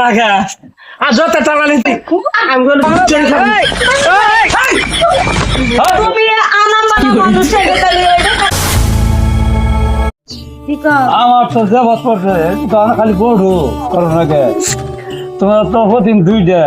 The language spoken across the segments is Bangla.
লাগা আর যত টাকা নিতে আমি তুমি মানুষের আমার তো জবাব পড়ছে তখন খালি বড়ু করোনাকে। তোমার তো প্রতিদিন দুইটা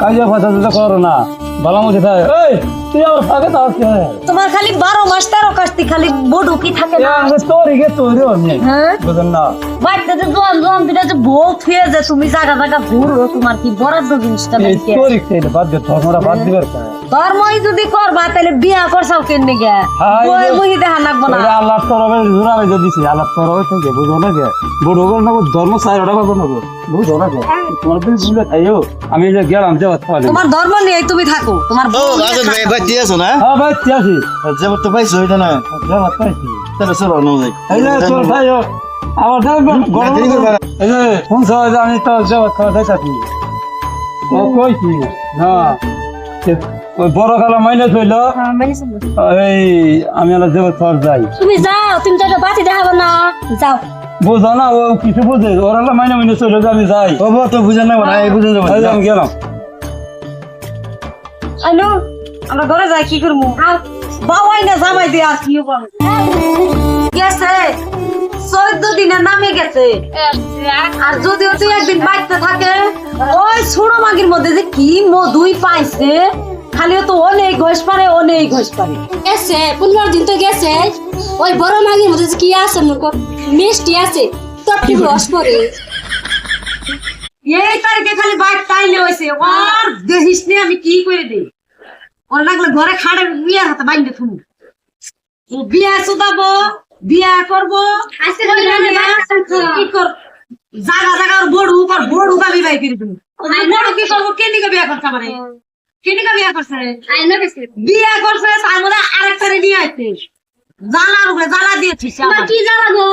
কাজে কথা দিতে করো না। ভালো মতো থাকে এই তুই আমার থাকে তো আছে তোমার খালি বারো মাস তেরো কাস্তি খালি বডু কি থাকে না? তোরই গে তোরই অনেক হ্যাঁ? বুঝলেন না। বাড়িতে যে জোয়ান জোয়ান দুটা যে বউ থুয়ে যে তুমি জায়গা জায়গা ঘুরো তোমার কি বরাদ্দ জিনিসটা এই নাকি? তোরই খেয়ে বাদ দে ধর্মটা বাদ দিবার কে? ধর্মই যদি করবা তাহলে বিয়া করছাও কেন গে? হাই বই দেখা লাগবো না। আল্লাহ তরফে জোড়া বেজে দিছি আল্লাহ তরফে থেকে বুঝো না কে বড় গল না ধর্ম না বুঝো না কে তোমার দিন বুঝলে খাইও আমি যে গেলাম যে তোমার ধর্ম নিয়ে তুমি থাকো তোমার ও আজাদ ভাই থাকো। ভাই দিয়ে আছো না। হ্যাঁ ভাই আছি যেমন তো পাইছো এটা না। জবাব পাইছি তাহলে চলো না যাই এই যে তোর ভাই ও, আমার দেখবেন গরম এই যে কোন সময় আমি তো জবাব খাওয়া দেখাচ্ছি ও কইছি না। ওই বড় কালা মাইনে থইল হ্যাঁ, চলো। এই আমি আলা যাই। তুমি যাও তুমি তো বাতি দেখাবো না। যাও। বুঝো না ও কিছু বুঝে। ওরা মাইনে মাইনে চলে আমি যাই। ও তো বুঝে নেব না। বুঝে যাব আমি গেলাম। আইনো আমরা ঘরে যাই কি করব? আর বাবাই না জামাই দিয়ে আর কি বল? গেছে চোদ্দ দিনের নামে গেছে। আর যদিও তুই একদিন বাড়িতে থাকে ওই ছোড়ো মাগির মধ্যে যে কি মধুই পাইছে খালি তো অনেক ঘষ পারে অনেক ঘষ পারে। গেছে পনেরো দিন তো গেছে। ওই বড় মাগির মধ্যে যে কি আছে মিষ্টি আছে তপটি রস পরে এই তারিখে খালি বাইক তাইলে হয়েছে আর দেখিস আমি কি করে দিই? ওর লাগলে ঘরে খাড়ে বিয়ার হাতে বাইন্দে থুমু। ও বিয়া সুদাবো বিয়া করব জাগা জাগা ওর বড় উপর বড় গাবি বাই করে তুমি বড় কি করব? কে নিকে বিয়া করছে আমারে? কে নিকে বিয়া করছে? বিয়া করছে তার আরেকটারে নিয়ে আসছে জ্বালার উপরে জ্বালা দিয়েছিস কি জ্বালা গো?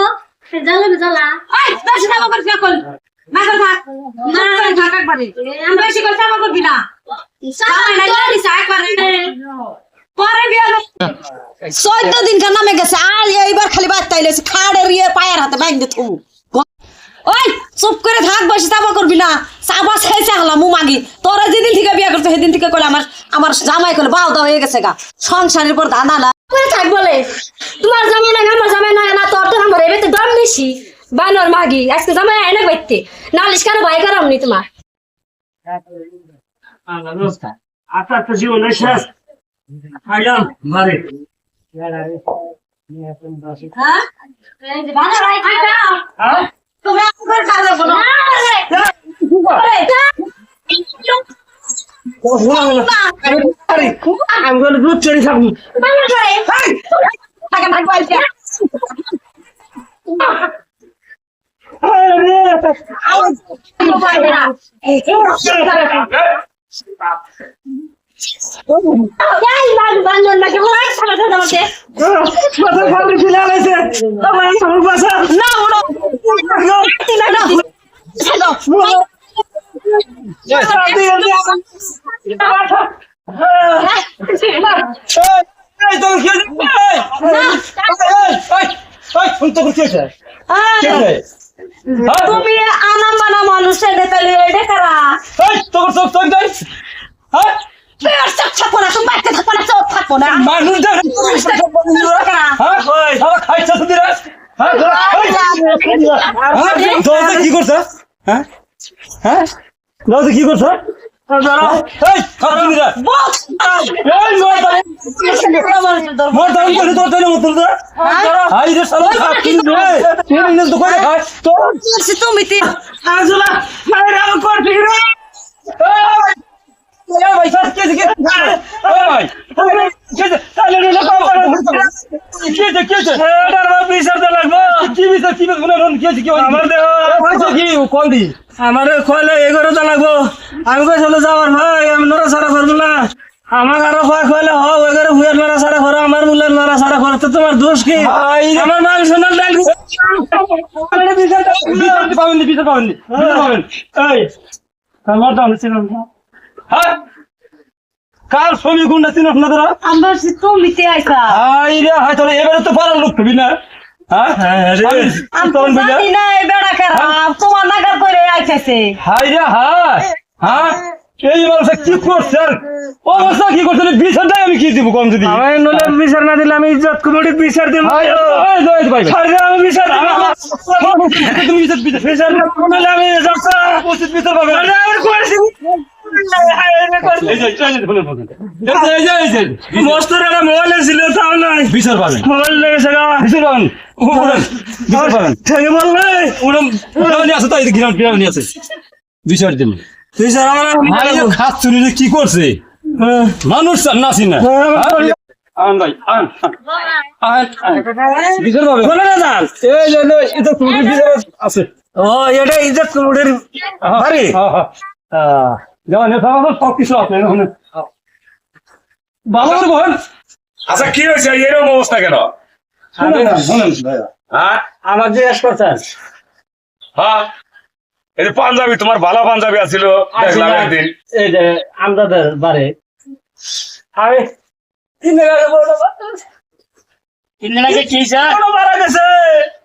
জ্বালা জ্বালা। এই বেশি দাম করছি এখন না কর থাক। না। থাক একবারে। বেশি করছি আমার করবি না জামাই নাই জানিস একবারে পরে বিয়া চোদ্দ দিন কার নামে গেছে আর এইবার খালি বাদ তাইলেছে খাড়ের ইয়ে পায়ের হাতে বাইন্দে থমু ওই চুপ করে থাক বসে চাপা করবি না। চাপা শেষে হলাম মু মাগি। তোরা যেদিন থেকে বিয়া করছে সেদিন থেকে কলে আমার আমার জামাই কলে বাউদা হয়ে গেছে গা। সংসারের পর ধানা না। করে থাক বলে তোমার জামাই না আমার জামাই না না তোর তো আমার এবারে দম বেশি বানর মাগি আজকে জামাই আইনা বাইতে। নালিশ কারও ভাই কারাম নি তোমার। আপনার তো জীবনের শেষ। আইলাম বাড়ি হ্যাঁ হ্যাঁ আমি বলি দুধ চড়ি থাকব আইসা হ্যাঁ তুমি আনাম বানা মানুষের দেতালি এটা কারা তোর সব তোর হ্যাঁ হ্যাঁ হ্যাঁ কি করছ হ্যাঁ হ্যাঁ কি করছ তুমি আমার করতে রে এই ভাই সাথে কে কে এই ভাই কে তাহলে রে না কে কে কে এটার বাপ বিচার দে লাগবো কি বিসা কি বিসা রন কে কি আমার দেহ কি কোন দি আমারে কইলে এগারো লাগবো আমি কইছিল যাবার ভাই আমি নড়া সারা করব না আমাকে আরও কয় কইলে হ এগারো ভুয়ের সারা করো আমার মুলের সারা করো তো তোমার দোষ কি আমার মান শোনার ডাল পাবেন পাবেন পাবেন আমার দাম ছিলাম হ্যাঁ? কাল ছবি কোনটা চিনস না তোরা আমরা তুমি তে আইসা। আই রে হাই তোরা এবারে তো পারার লোক হবি না? হ্যাঁ? হ্যাঁ হ্যাঁ? কি করছে আর? অবস্থা কি করছে? বিচারটাই আমি কি দিব কম যদি? আমি নলে বিচার না দিলে আমি ইজ্জত কমিটি বিচার দিব। আমি বিচার তুমি বিচার বিচার বিচার। আমি বিচার পাবে আরে, আমি করেছি এই যে, এই যে, শুনুন, শুনুন। এই যে, এই যে, এই যে, মস্তর একটা মোবাইল ছিল তাও নাই। বিচার পাবেন। মোবাইল লেগেছে বিচার পাবেন। বিচার পাবেন। থেকে বললে উড়ান, উড়ান আছে তো, এই যে ঘিরান, ঘিরান নিয়ে আছে। দিন আমার খাস চুরি যে কি করছে? মানুষ নাসি না আন ভাই আন। আন, আন আন। বিচার পাবে বলে না যান এই যে এটা চুরি বিচার আছে। ও এটা ইজ্জত কমিটির বাড়ি? হ্যাঁ, হ্যাঁ। যেমন সব কিছু আছে ভালো করে আচ্ছা কি হয়েছে? এরকম অবস্থা কেন। হ্যাঁ? আমার করতেন হ্যাঁ? এই যে পাঞ্জাবি তোমার ভালো পাঞ্জাবি আছিল। দেখলাম একদিন। এই যে আমদাদের বাড়ি। আমি তিন দিন আগে তিন দিন আগে কি স্যার মারা গেছে।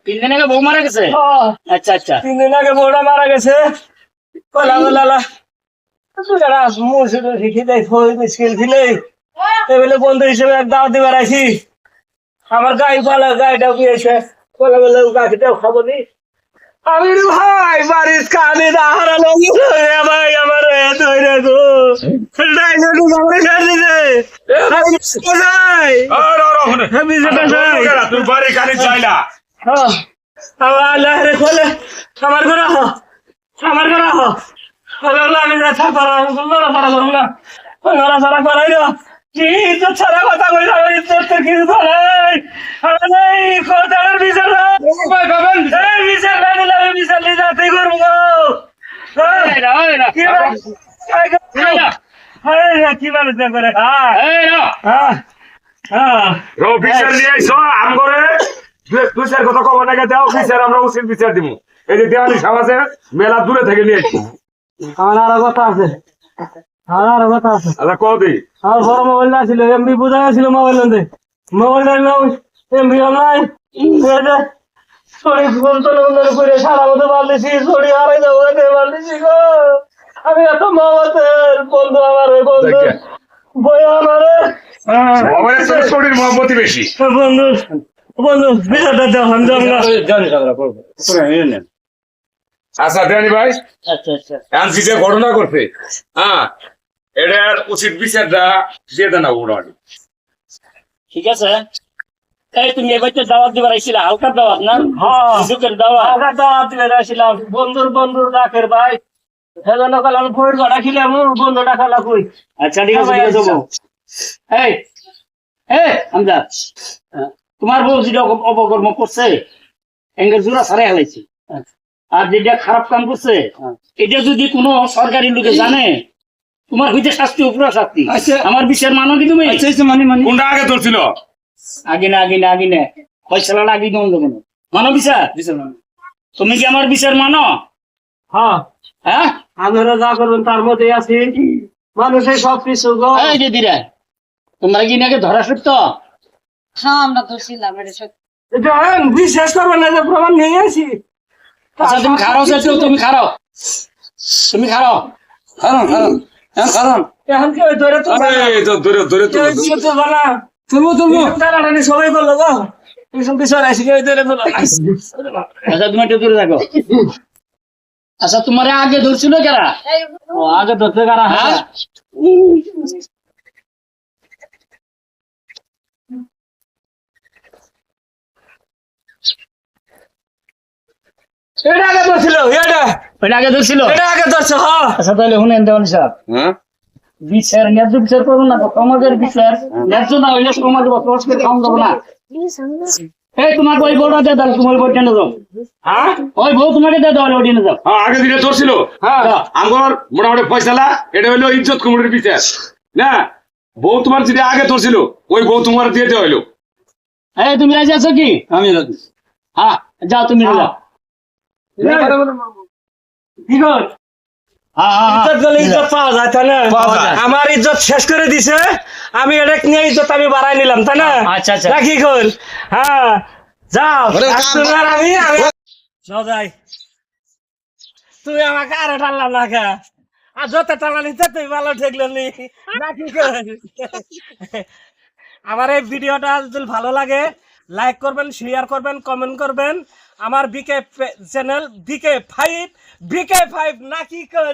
তিন দিন আগে বউ মারা গেছে? হ্যাঁ, আচ্ছা আচ্ছা। তিন দিন আগে বড় মারা গেছে। মুসুর বন্ধু হিসেবে এক দাওয়াত দিবার আমার গাই পালা গাইটা বিয়েছে কলা বলে গাছটাও খাব নি? আমি রে ভাই বাড়ির কানে হারালো ভাই আমার ধরে গো ডাইনে আমার ছেড়ে দিছে আমি কোথায় আর, আর, আর, শুনে। আমি যেটা চাই। কেন? বাড়ি কানি চাইলা আমার আল্লাহ রে খোলে আমার ঘরে আমার ঘরে ছাড়া কথা কই আমার ইজ্জত কিছু ধরাই আমার বিচার বিচার না দিলে আমি বিচার নিয়ে যাতে করব। কি বা- এই গো- এই কি মানুষ করে? রো বিচার নিয়ে আইছো আম করে। বিচার কথা কব না দাও বিচার আমরা উচিত বিচার দিব। এই যে দেওয়ানি সমাজে মেলা দূরে থেকে নিয়ে আইছি আমার আরও কথা আছে। আমার আরও কথা আছে। আচ্ছা কও দি। আমার বড় মোবাইলটা ছিল এমবি বোঝা গেছিল মোবাইল মধ্যে নাম এমবি অনলাইন সরি ফোন তো নন্দন করে সারা মতো পারলেছি সরি হারাই যাব পারলেছি গো। আমি এত মমতের বন্ধু আমার বন্ধু। বই আমারে শরীর বেশি। বন্ধু বন্ধু বিচারটা দেওয়া আমি যাব না। জানি সাদরা করব করে নিয়ে নেন আচ্ছা ভাই। আচ্ছা আচ্ছা। এখন যে ঘটনা করছে হ্যাঁ এটার উচিত বিচারটা দিয়ে দেন উড়ানি ঠিক আছে। এই তুমি এবার তো দাওয়াত দিবার আইছিলা হালকা দাওয়াত না? হ্যাঁ। সুখের দাওয়াত। আগা দাওয়াত দিলে আসছিলাম বন্ধুর বন্ধুর ডাকের ভাই। সেজন্য খিলাম কই আচ্ছা ঠিক আছে ঠিক আছে। বউ। এই এই আমজা তোমার বউ যেটা অপকর্ম করছে এঙ্গেল জোড়া সারাই হালাইছে। আর যেটা খারাপ কাম করছে এটা যদি কোনো সরকারি লোকে জানে তোমার হইতে শাস্তি উপরা শাস্তি আচ্ছা। আমার বিচার মানো কি তুমি? আচ্ছা আচ্ছা মানি মানি। কোনটা আগে ধরছিল? আগে না আগে না আগে না। ফয়সালা আগে দম দেবো না। মানো বিচার? বিচার মানি। তুমি কি আমার বিচার মানো? হ্যাঁ। হ্যাঁ? আপনারা যা করবেন তার মধ্যে আছি। মানুষের সব কিছু গো। এই যে দিরা তোমরা কি নাকি ধরা সত্য? হ্যাঁ আমরা তো ছিলাম এটা সত্যি। করবেন না যে প্রমাণ নিয়ে আসি আচ্ছা তুমি খারাও চাইছো তুমি খারাও তুমি খারাও হ্যাঁ এখন কি ওই তো এই তো তো তো তুলবো তুলবো সবাই গো আচ্ছা তুমি একটু দূরে থাকো। আচ্ছা তোমার আগে ধরছিল কারা? ও আগে ধরতে কারা? হ্যাঁ। এটা আগে ধরছিল এটা। ওইটা আগে ধরছিল? এটা আগে ধরছে হ্যাঁ আচ্ছা তাহলে শুনেন দেওয়ানি সাহেব হ্যাঁ? বিচার ন্যায্য বিচার করব না সমাজের বিচার। ন্যায্য না হইলে সমাজ বসবাসকে খাওয়ান দেবো না। এই তোমাকে ওই বউটা দিয়ে দাও তোমার বউ টেনে দাও। হ্যাঁ? ওই বউ তোমাকে দিয়ে দাও ওই দাও। হ্যাঁ আগে দিনে ধরছিল। হ্যাঁ। আমার মোটামুটি পয়সালা এটা হলো ইজ্জত কুমড়ের বিচার। না বউ তোমার যদি আগে ধরছিল ওই বউ তোমার দিয়ে দেওয়া হইল। এই তুমি রাজি আছো কি? আমি রাজি হ্যাঁ যাও তুমি যাও। আমার ইজ্জত শেষ করে দিছে। আমি এটা নিয়ে ইজ্জত আমি বাড়াই নিলাম তাই না? আচ্ছা, আচ্ছা। রাখি কল হ্যাঁ যাও। আমি যাই। তুমি আমাকে আরও টানলাম না খা। আর যত টানানি ততই ভালো ঠেকলো নি। আমার এই ভিডিওটা যদি ভালো লাগে লাইক করবেন শেয়ার করবেন কমেন্ট করবেন। আমার BK channel BK five BK five নাকি কই